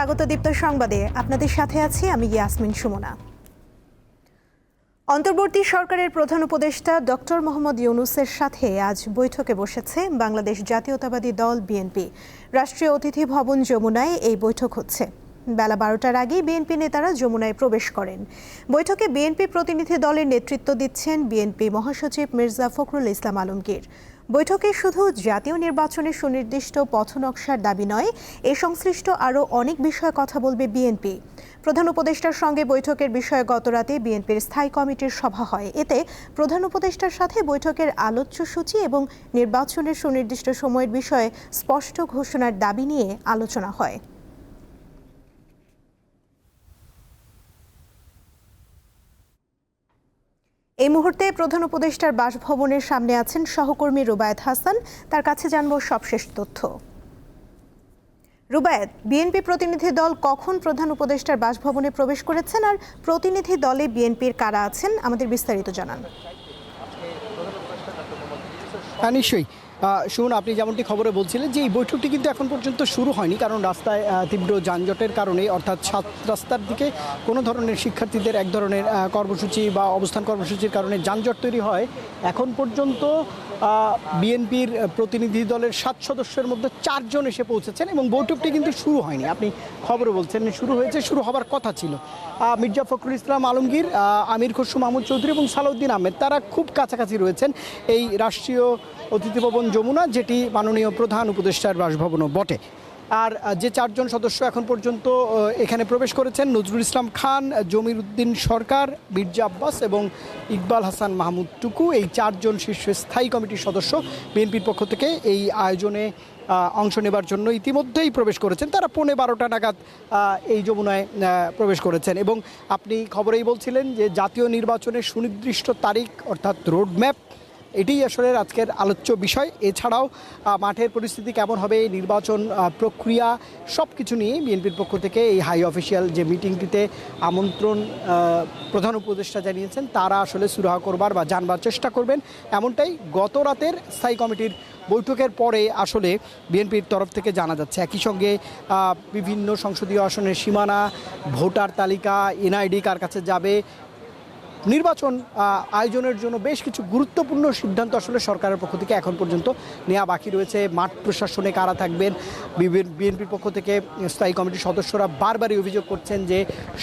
স্বাগত দীপ্ত সংবাদে। আপনাদের সাথে আছি আমি ইয়াসমিন সুমনা। অন্তর্বর্তী সরকারের প্রধান উপদেষ্টা ডক্টর মোহাম্মদ ইউনুসের সাথে আজ বৈঠকে বসেছে বাংলাদেশ জাতীয়তাবাদী দল বিএনপি। রাষ্ট্রীয় অতিথি ভবন যমুনায় এই বৈঠক হচ্ছে। বেলা বারোটার আগেই বিএনপি নেতারা যমুনায় প্রবেশ করেন। বৈঠকে বিএনপি প্রতিনিধি দলের নেতৃত্ব দিচ্ছেন বিএনপি মহাসচিব মির্জা ফখরুল ইসলাম আলমগীর। বৈঠকে শুধু জাতীয় নির্বাচনের সুনির্দিষ্ট পথনকশার দাবি নয়, এ সংশ্লিষ্ট আরও অনেক বিষয়ে কথা বলবে বিএনপি। প্রধান উপদেষ্টার সঙ্গে বৈঠকের বিষয়ে গতরাতে বিএনপির স্থায়ী কমিটির সভা হয়। এতে প্রধান উপদেষ্টার সাথে বৈঠকের আলোচ্য সূচি এবং নির্বাচনের সুনির্দিষ্ট সময়ের বিষয়ে স্পষ্ট ঘোষণার দাবি নিয়ে আলোচনা হয়। এই মুহূর্তে প্রধান উপদেষ্টার বাসভবনের সামনে আছেন সহকর্মী রুবায়ত হাসান। তার কাছে জানব সবশেষ তথ্য। রুবায়ত, বিএনপি প্রতিনিধি দল কখন প্রধান উপদেষ্টার বাসভবনে প্রবেশ করেছেন আর প্রতিনিধি দলে বিএনপির কারা আছেন, আমাদের বিস্তারিত জানান। হ্যাঁ নিশ্চয়ই। শুনুন, আপনি যেমনটি খবরে বলছিলেন যে এই বৈঠকটি কিন্তু এখন পর্যন্ত শুরু হয়নি, কারণ রাস্তায় তীব্র যানজটের কারণে, অর্থাৎ সাত রাস্তার দিকে কোনো ধরনের শিক্ষার্থীদের এক ধরনের কর্মসূচি বা অবস্থান কর্মসূচির কারণে যানজট তৈরি হয়। এখন পর্যন্ত বিএনপির প্রতিনিধি দলের সাত সদস্যের মধ্যে চারজন এসে পৌঁছেছেন এবং বৈঠকটি কিন্তু শুরু হয়নি। আপনি খবরে বলছেন, শুরু হয়েছে, শুরু হবার কথা ছিল। মির্জা ফখরুল ইসলাম আলমগীর আমির খসরু মাহমুদ চৌধুরী এবং সালাউদ্দিন আহমেদ, তারা খুব কাছাকাছি রয়েছেন। এই রাষ্ট্রীয় অতিথি ভবন যমুনা, যেটি মাননীয় প্রধান উপদেষ্টার বাসভবনও বটে। আর যে চারজন সদস্য এখন পর্যন্ত এখানে প্রবেশ করেছেন, নজরুল ইসলাম খান জমির উদ্দিন সরকার, মির্জা আব্বাস এবং ইকবাল হাসান মাহমুদ টুকু। এই চারজন শীর্ষ স্থায়ী কমিটির সদস্য বিএনপির পক্ষ থেকে এই আয়োজনে অংশ নেবার জন্য ইতিমধ্যেই প্রবেশ করেছেন। তারা পৌনে বারোটা নাগাদ এই যমুনায় প্রবেশ করেছেন। এবং আপনি খবরেই বলছিলেন যে জাতীয় নির্বাচনের সুনির্দিষ্ট তারিখ, অর্থাৎ রোডম্যাপ এটি আসলে আজকের আলোচ্য বিষয়। এছাড়াও মাঠের পরিস্থিতি কেমন হবে নির্বাচন প্রক্রিয়া সব কিছু নিয়ে বিএনপির পক্ষ থেকে এই হাই অফিসিয়াল যে মিটিংটিতে আমন্ত্রণ প্রধান উপদেষ্টা জানিয়েছেন, তারা আসলে সুরাহা করবার বা জানবার চেষ্টা করবেন। এমনটাই গত রাতের স্থায়ী কমিটির বৈঠকের পরে আসলে বিএনপির তরফ থেকে জানা যাচ্ছে। একই সঙ্গে বিভিন্ন সংসদীয় আসনের সীমানা, ভোটার তালিকা, এনআইডি কার কাছে যাবে নির্বাচন আয়োজনের জন্য বেশ কিছু গুরুত্বপূর্ণ সিদ্ধান্ত আসলে সরকারের পক্ষ থেকে এখন পর্যন্ত নেওয়া বাকি রয়েছে। মাঠ প্রশাসনে কারা থাকবেন? বিএনপির পক্ষ থেকে স্থায়ী কমিটির সদস্যরা বারবারই অভিযোগ করছেন যে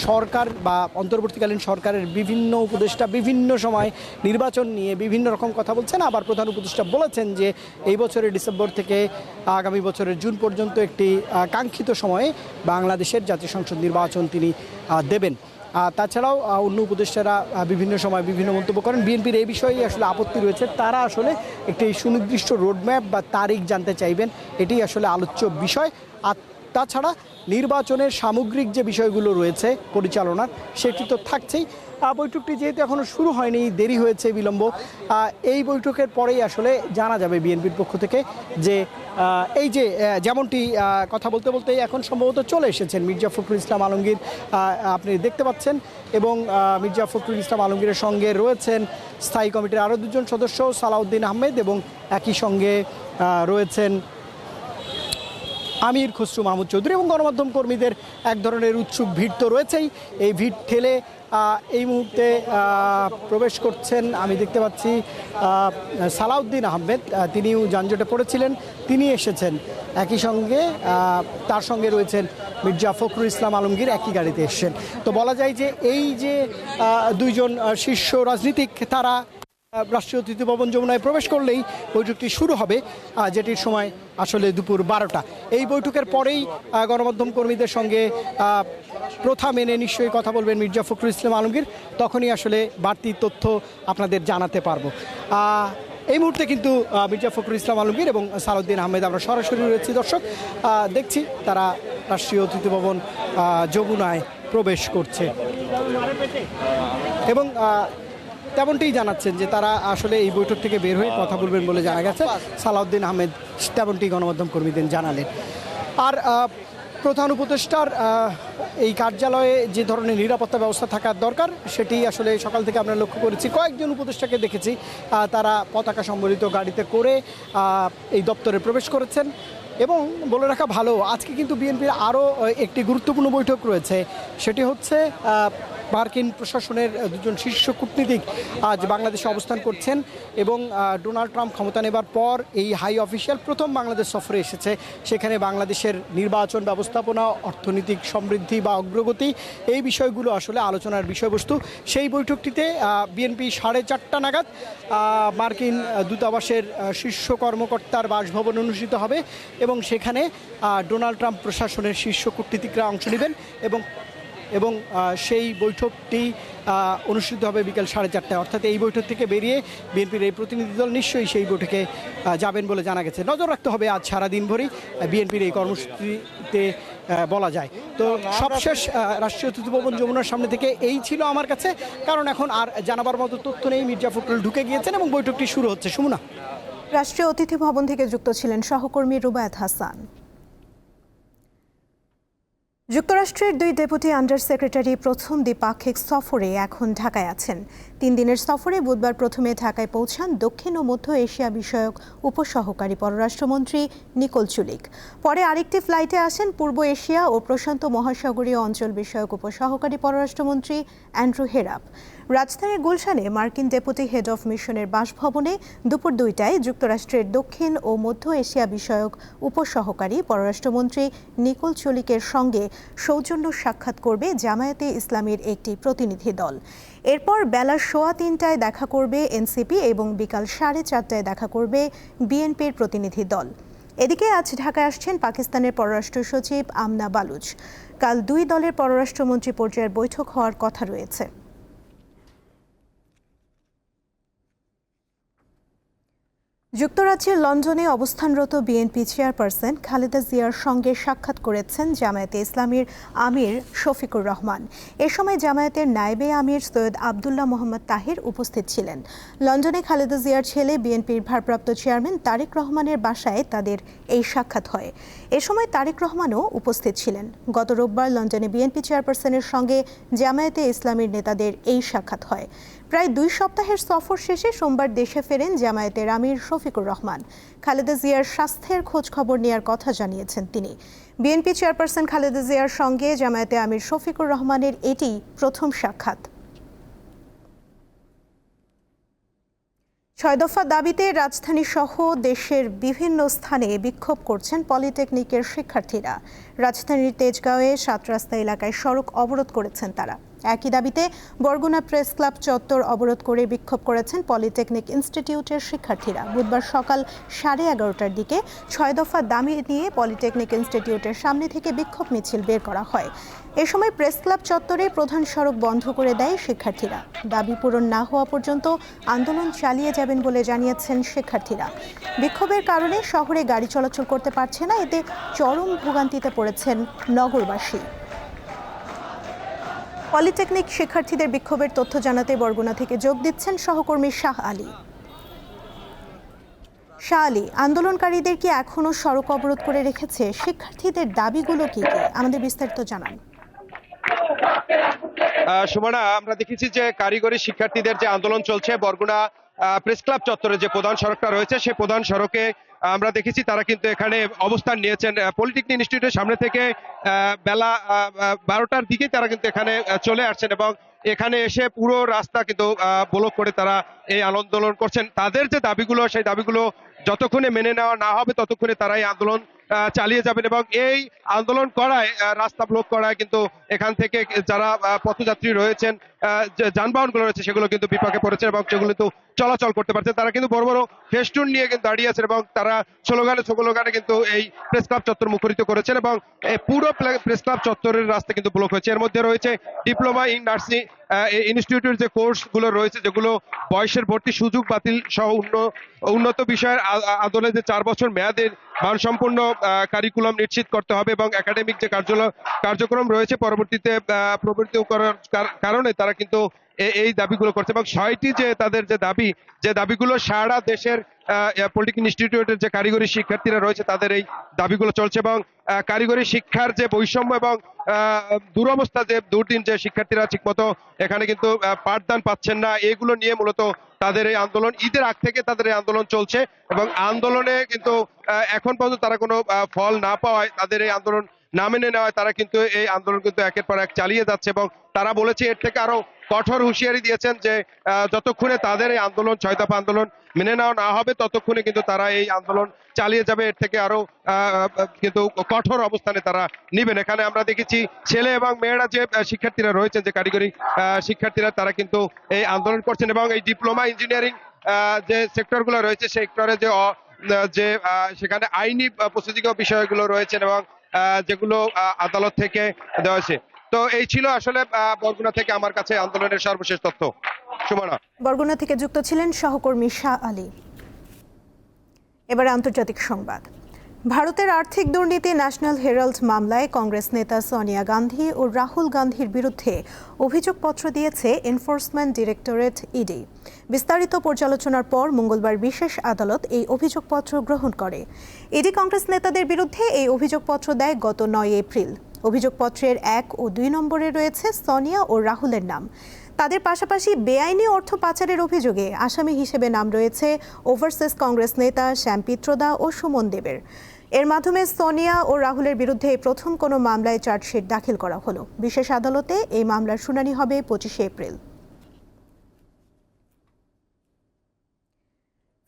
সরকার বা অন্তর্বর্তীকালীন সরকারের বিভিন্ন উপদেষ্টা বিভিন্ন সময় নির্বাচন নিয়ে বিভিন্ন রকম কথা বলছেন। আবার প্রধান উপদেষ্টা বলেছেন যে এই বছরের ডিসেম্বর থেকে আগামী বছরের জুন পর্যন্ত একটি কাঙ্ক্ষিত সময়ে বাংলাদেশের জাতীয় সংসদ নির্বাচন তিনি দেবেন। তাছাড়াও অন্য উপদেষ্টারা বিভিন্ন সময় বিভিন্ন মন্তব্য করেন। বিএনপির এই বিষয়ে আসলে আপত্তি রয়েছে। তারা আসলে একটি সুনির্দিষ্ট রোডম্যাপ বা তারিখ জানতে চাইবেন এটি আসলে আলোচ্য বিষয়। আর তাছাড়া নির্বাচনের সামগ্রিক যে বিষয়গুলো রয়েছে পরিচালনার, সেটি তো থাকছেই। বৈঠকটি যেহেতু এখনও শুরু হয়নি, দেরি হয়েছে বিলম্ব। এই বৈঠকের পরেই আসলে জানা যাবে বিএনপির পক্ষ থেকে যে এই যে যেমনটি কথা বলতে বলতে এখন সম্ভবত চলে এসেছেন মির্জা ফখরুল ইসলাম আলমগীর। আপনি দেখতে পাচ্ছেন এবং মির্জা ফখরুল ইসলাম আলমগীরের সঙ্গে রয়েছেন স্থায়ী কমিটির আরও দুজন সদস্য সালাউদ্দিন আহমেদ এবং একই সঙ্গে রয়েছেন আমির খসরু মাহমুদ চৌধুরী এবং গণমাধ্যম কর্মীদের এক ধরনের উৎসুক ভিড় তো রয়েছেই। এই ভিড় ঠেলে এই মুহূর্তে প্রবেশ করছেন আমি দেখতে পাচ্ছি সালাউদ্দিন আহমেদ তিনিও যানজটে পড়েছিলেন, তিনি এসেছেন। একই সঙ্গে তার সঙ্গে রয়েছেন মির্জা ফখরুল ইসলাম আলমগীর, একই গাড়িতে এসছেন। তো বলা যায় যে এই যে দুইজন শীর্ষ রাজনীতিক তারা রাষ্ট্রীয় অতিথি ভবন যমুনায় প্রবেশ করলেই বৈঠকটি শুরু হবে যেটির সময় আসলে দুপুর বারোটা। এই বৈঠকের পরেই গণমাধ্যম কর্মীদের সঙ্গে প্রথা মেনে নিশ্চয়ই কথা বলবেন মির্জা ফখরুল ইসলাম আলমগীর। তখনই আসলে বাড়তি তথ্য আপনাদের জানাতে পারব। এই মুহূর্তে কিন্তু মির্জা ফখরুল ইসলাম আলমগীর এবং সালাউদ্দিন আহমেদ আমরা সরাসরি রয়েছি। দর্শক দেখছি তারা রাষ্ট্রীয় অতিথি ভবন যমুনায় প্রবেশ করছে। এবং তেমনটাই জানাচ্ছেন যে তারা আসলে এই বৈঠক থেকে বের হয়ে কথা বলবেন বলে জানা গেছে। সালাউদ্দিন আহমেদ তেমনটি গণমাধ্যম কর্মীদের জানালেন। আর প্রধান উপদেষ্টার এই কার্যালয়ে যে ধরনের নিরাপত্তা ব্যবস্থা থাকার দরকার, সেটি আসলে সকাল থেকে আমরা লক্ষ্য করেছি। কয়েকজন উপদেষ্টাকে দেখেছি তারা পতাকা সম্বলিত গাড়িতে করে এই দপ্তরে প্রবেশ করেছেন। এবং বলে রাখা ভালো, আজকে কিন্তু বিএনপির আরও একটি গুরুত্বপূর্ণ বৈঠক রয়েছে। সেটি হচ্ছে মার্কিন প্রশাসনের দুজন শীর্ষ কূটনীতিক আজ বাংলাদেশে অবস্থান করছেন এবং ডোনাল্ড ট্রাম্প ক্ষমতা নেবার পর এই হাই অফিসিয়াল প্রথম বাংলাদেশ সফরে এসেছে। সেখানে বাংলাদেশের নির্বাচন ব্যবস্থাপনা, অর্থনৈতিক সমৃদ্ধি বা অগ্রগতি এই বিষয়গুলো আসলে আলোচনার বিষয়বস্তু। সেই বৈঠকটিতে বিএনপি সাড়ে চারটা নাগাদ মার্কিন দূতাবাসের শীর্ষ কর্মকর্তার বাসভবন অনুষ্ঠিত হবে এবং সেখানে ডোনাল্ড ট্রাম্প প্রশাসনের শীর্ষ কূটনীতিকরা অংশ নেবেন এবং এবং সেই বৈঠকটি অনুষ্ঠিত হবে বিকাল সাড়ে চারটায়। অর্থাৎ এই বৈঠক থেকে বেরিয়ে বিএনপির এই প্রতিনিধি দল নিশ্চয়ই সেই বৈঠকে যাবেন বলে জানা গেছে। নজর রাখতে হবে আজ সারা দিনভরই বিএনপির এই কর্মসূচিতে বলা যায়। তো সবশেষ রাষ্ট্রীয় অতিথি ভবন যমুনার সামনে থেকে এই ছিল আমার কাছে। কারণ এখন আর জানাবার মতো তথ্য নেই, মির্জা ফখরুল ঢুকে গিয়েছেন এবং বৈঠকটি শুরু হচ্ছে। সুমনা রাষ্ট্রীয় অতিথি ভবন থেকে যুক্ত ছিলেন সহকর্মী রুবায়েত হাসান। যুক্তরাষ্ট্রের দুই ডেপুটি আন্ডার সেক্রেটারি প্রথম দ্বিপাক্ষিক সফরে এখন ঢাকায় আছেন। তিন দিনের সফরে বুধবার প্রথমে ঢাকায় পৌঁছান দক্ষিণ ও মধ্য এশিয়া বিষয়ক উপসহকারী পররাষ্ট্রমন্ত্রী নিকোল চুলিক। পরে আরেকটি ফ্লাইটে আসেন পূর্ব এশিয়া ও প্রশান্ত মহাসাগরীয় অঞ্চল বিষয়ক উপসহকারী পররাষ্ট্রমন্ত্রী অ্যান্ড্রু হেরাপ। রাজধানীর গুলশানে মার্কিন ডেপুটি হেড অফ মিশনের বাসভবনে দুপুর দুইটায় যুক্তরাষ্ট্রের দক্ষিণ ও মধ্য এশিয়া বিষয়ক উপসহকারী পররাষ্ট্রমন্ত্রী নিকোল চলিকের সঙ্গে সৌজন্য সাক্ষাৎ করবে জামায়াতে ইসলামীর একটি প্রতিনিধি দল। এরপর বেলা সোয়া তিনটায় দেখা করবে এনসিপি এবং বিকাল সাড়ে চারটায় দেখা করবে বিএনপির প্রতিনিধি দল। এদিকে আজ ঢাকায় আসছেন পাকিস্তানের পররাষ্ট্র সচিব আমনা বালুচ। কাল দুই দলের পররাষ্ট্রমন্ত্রী পর্যায়ের বৈঠক হওয়ার কথা রয়েছে। যুক্তরাজ্যের লন্ডনে অবস্থানরত বিএনপি চেয়ারপারসন খালেদা জিয়ার সঙ্গে সাক্ষাৎ করেছেন জামায়াতে ইসলামীর আমির শফিকুর রহমান। এ সময় জামায়াতের নায়েবে আমির সৈয়দ আবদুল্লাহ মোহাম্মদ তাহির উপস্থিত ছিলেন। লন্ডনে খালেদা জিয়ার ছেলে বিএনপির ভারপ্রাপ্ত চেয়ারম্যান তারেক রহমানের বাসায় তাদের এই সাক্ষাৎ হয়। এ সময় তারেক রহমানও উপস্থিত ছিলেন। গত রোববার লন্ডনে বিএনপি চেয়ারপারসনের সঙ্গে জামায়াতে ইসলামীর নেতাদের এই সাক্ষাৎ হয়। প্রায় দুই সপ্তাহের সফর শেষে সোমবার দেশে ফেরেন জামায়াতের আমির শফিকুর রহমান। খালেদা জিয়ার স্বাস্থ্যের খোঁজ খবর নেওয়ার কথা জানিয়েছেন তিনি। বিএনপি চেয়ারপারসন খালেদা জিয়ার সঙ্গে জামায়াতে আমির শফিকুর রহমানের এটি প্রথম সাক্ষাৎ। ছয় দফা দাবিতে রাজধানী সহ দেশের বিভিন্ন স্থানে বিক্ষোভ করছেন পলিটেকনিকের শিক্ষার্থীরা। রাজধানীর তেজগাঁওয়ে সাত রাস্তা এলাকায় সড়ক অবরোধ করেছেন তারা। একই দাবিতে বরগুনা প্রেস ক্লাব চত্বর অবরোধ করে বিক্ষোভ করেছেন পলিটেকনিক ইনস্টিটিউটের শিক্ষার্থীরা। বুধবার সকাল সাড়ে এগারোটার দিকে ছয় দফা দামি নিয়ে পলিটেকনিক ইনস্টিটিউটের সামনে থেকে বিক্ষোভ মিছিল বের করা হয়। এ সময় প্রেস ক্লাব চত্বরে প্রধান সড়ক বন্ধ করে দেয় শিক্ষার্থীরা। দাবি পূরণ না হওয়া পর্যন্ত আন্দোলন চালিয়ে যাবেন বলে জানিয়েছেন শিক্ষার্থীরা। বিক্ষোভের কারণে শহরে গাড়ি চলাচল করতে পারছে না, এতে চরম ভোগান্তিতে পড়েছেন নগরবাসী। পলিটেকনিক শিক্ষার্থীদের বিক্ষোভের তথ্য জানাতে বরগুনা থেকে যোগ দিচ্ছেন সহকর্মী শাহ আলী। শাহ আলী, আন্দোলনকারীদের কি এখনও সড়ক অবরোধ করে রেখেছে? শিক্ষার্থীদের দাবিগুলো কি কি? আমাদের বিস্তারিত জানান। সুমনা, আমরা দেখেছি যে কারিগরি শিক্ষার্থীদের যে আন্দোলন চলছে, বরগুনা প্রেস ক্লাব চত্বরে যে প্রধান সড়কটা রয়েছে, সেই প্রধান সড়কে আমরা দেখেছি তারা কিন্তু এখানে অবস্থান নিয়েছেন। পলিটেকনিক ইনস্টিটিউটের সামনে থেকে বেলা বারোটার দিকে তারা কিন্তু এখানে চলে আসছেন এবং এখানে এসে পুরো রাস্তা কিন্তু ব্লক করে তারা এই আন্দোলন করছেন। তাদের যে দাবিগুলো, সেই দাবিগুলো যতক্ষণে মেনে নেওয়া না হবে, ততক্ষণে তারা এই আন্দোলন চালিয়ে যাবেন এবং এই আন্দোলন করায় রাস্তা ব্লক করায় কিন্তু এখান থেকে যারা পথযাত্রী রয়েছেন যানবাহনগুলো রয়েছে সেগুলো কিন্তু বিপাকে পড়েছে এবং সেগুলো কিন্তু চলাচল করতে পারছে। তারা কিন্তু বড় বড় ফেস্টুন নিয়ে কিন্তু দাঁড়িয়ে আছেন এবং তারা স্লোগানে স্লোগানে কিন্তু এই প্রেস ক্লাব চত্বর মুখরিত করেছেন এবং পুরো প্রেস ক্লাব চত্বরের রাস্তা কিন্তু ব্লক হয়েছে। এর মধ্যে রয়েছে ডিপ্লোমা ইন নার্সিং ইনস্টিটিউটের যে কোর্সগুলো রয়েছে, যেগুলো বয়সের ভর্তি সুযোগ বাতিল সহ উন্ন- উন্নত বিষয়ের আদলে যে চার বছর মেয়াদের মানসম্পন্ন কারিকুলাম নিশ্চিত করতে হবে এবং একাডেমিক যে কার্যক্রম রয়েছে পরবর্তীতে আহ, প্রবর্তিত করার কার- কারণে তারা কিন্তু এই দাবিগুলো করছে এবং ছয়টি যে তাদের যে দাবি, যে দাবিগুলো সারা দেশের পলিটেকনিক ইনস্টিটিউটের যে কারিগরি শিক্ষার্থীরা রয়েছে, তাদের এই দাবিগুলো চলছে এবং কারিগরি শিক্ষার যে বৈষম্য এবং দুরবস্থা যে দুর্দিন যে শিক্ষার্থীরা ঠিকমতো এখানে কিন্তু পাঠদান পাচ্ছেন না, এগুলো নিয়ে মূলত তাদের এই আন্দোলন, ঈদের আগ থেকে তাদের এই আন্দোলন চলছে এবং আন্দোলনে কিন্তু এখন পর্যন্ত তারা কোনো ফল না পাওয়ায় তাদের এই আন্দোলন না মেনে নেওয়ায় তারা কিন্তু এই আন্দোলন কিন্তু একের পর এক চালিয়ে যাচ্ছে এবং তারা বলেছে এর থেকে আরও কঠোর হুঁশিয়ারি দিয়েছেন যে যতক্ষণে তাদের এই আন্দোলন ছয় দফা আন্দোলন মেনে নেওয়া না হবে, ততক্ষণে কিন্তু তারা এই আন্দোলন চালিয়ে যাবে। এর থেকে আরও কিন্তু কঠোর অবস্থানে তারা নিবেন। এখানে আমরা দেখেছি ছেলে এবং মেয়েরা যে শিক্ষার্থীরা রয়েছেন, যে কারিগরি শিক্ষার্থীরা তারা কিন্তু এই আন্দোলন করছেন এবং এই ডিপ্লোমা ইঞ্জিনিয়ারিং যে সেক্টরগুলো রয়েছে, সেক্টরে যে যে সেখানে আইনি প্রসিডিং বিষয়গুলো রয়েছেন এবং যেগুলো আদালত থেকে দেওয়া হয়েছে। তো এই ছিল আসলে বরগুনা থেকে আমার কাছে আন্দোলনের সর্বশেষ তথ্য। সুমনা। বরগুনা থেকে যুক্ত ছিলেন সহকর্মী শাহ আলী। এবারে আন্তর্জাতিক সংবাদ। ভারতের আর্থিক দুর্নীতি, ন্যাশনাল হেরাল্ড মামলায় কংগ্রেস নেতা সোনিয়া গান্ধী ও রাহুল গান্ধীর বিরুদ্ধে অভিযোগপত্র দিয়েছে এনফোর্সমেন্ট ডিরেক্টরেট ইডি। বিস্তারিত পর্যালোচনার পর মঙ্গলবার বিশেষ আদালত এই অভিযোগপত্র গ্রহণ করে। ইডি কংগ্রেস নেতাদের বিরুদ্ধে এই অভিযোগপত্র দেয় গত নয় এপ্রিল। অভিযোগপত্রের এক ও দুই নম্বরে রয়েছে সোনিয়া ও রাহুলের নাম। তাদের পাশাপাশি বেআইনি অর্থ পাচারের অভিযোগে আসামি হিসেবে নাম রয়েছে ওভারসিজ কংগ্রেস নেতা শ্যাম পিত্রদা ও সুমন দেবের। এর মাধ্যমে সোনিয়া ও রাহুলের বিরুদ্ধে প্রথম কোনো মামলায় চার্জশিট দাখিল করা হলো। বিশেষ আদালতে এই মামলার শুনানি হবে পঁচিশে এপ্রিল।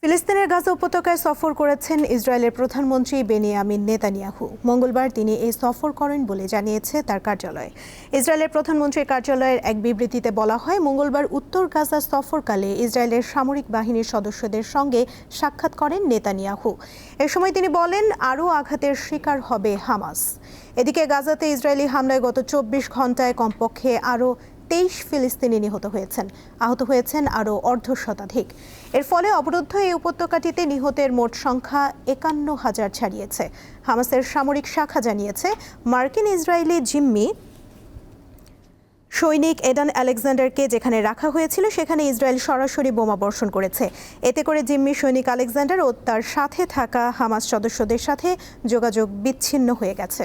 ফিলিস্তিনের গাজা উপত্যকায় সফর করেছেন ইসরায়েলের প্রধানমন্ত্রী বেনিয়ামিন নেতানিয়াহু। মঙ্গলবার তিনি এই সফর করেন বলে জানিয়েছে তার কার্যালয়। ইসরায়েলের প্রধানমন্ত্রীর কার্যালয়ের এক বিবৃতিতে বলা হয়, মঙ্গলবার উত্তর গাজা সফরকালে ইসরায়েলের সামরিক বাহিনীর সদস্যদের সঙ্গে সাক্ষাৎ করেন নেতানিয়াহু। এ সময় তিনি বলেন, আরও আঘাতের শিকার হবে হামাস। এদিকে গাজাতে ইসরায়েলি হামলায় গত চব্বিশ ঘন্টায় কমপক্ষে আরও তেইশ ফিলিস্তিনি নিহত হয়েছেন। আহত হয়েছেন আরও অর্ধ শতাধিক। এর ফলে অবরুদ্ধ এই উপত্যকাটিতে নিহতের মোট সংখ্যা একান্ন হাজার ছাড়িয়েছে। হামাসের সামরিক শাখা জানিয়েছে, মার্কিন ইসরায়েলি জিম্মি সৈনিক এডান আলেকজান্ডারকে যেখানে রাখা হয়েছিল, সেখানে ইসরায়েল সরাসরি বোমা বর্ষণ করেছে। এতে করে জিম্মি সৈনিক আলেকজান্ডার ও তার সাথে থাকা হামাস সদস্যদের সাথে যোগাযোগ বিচ্ছিন্ন হয়ে গেছে।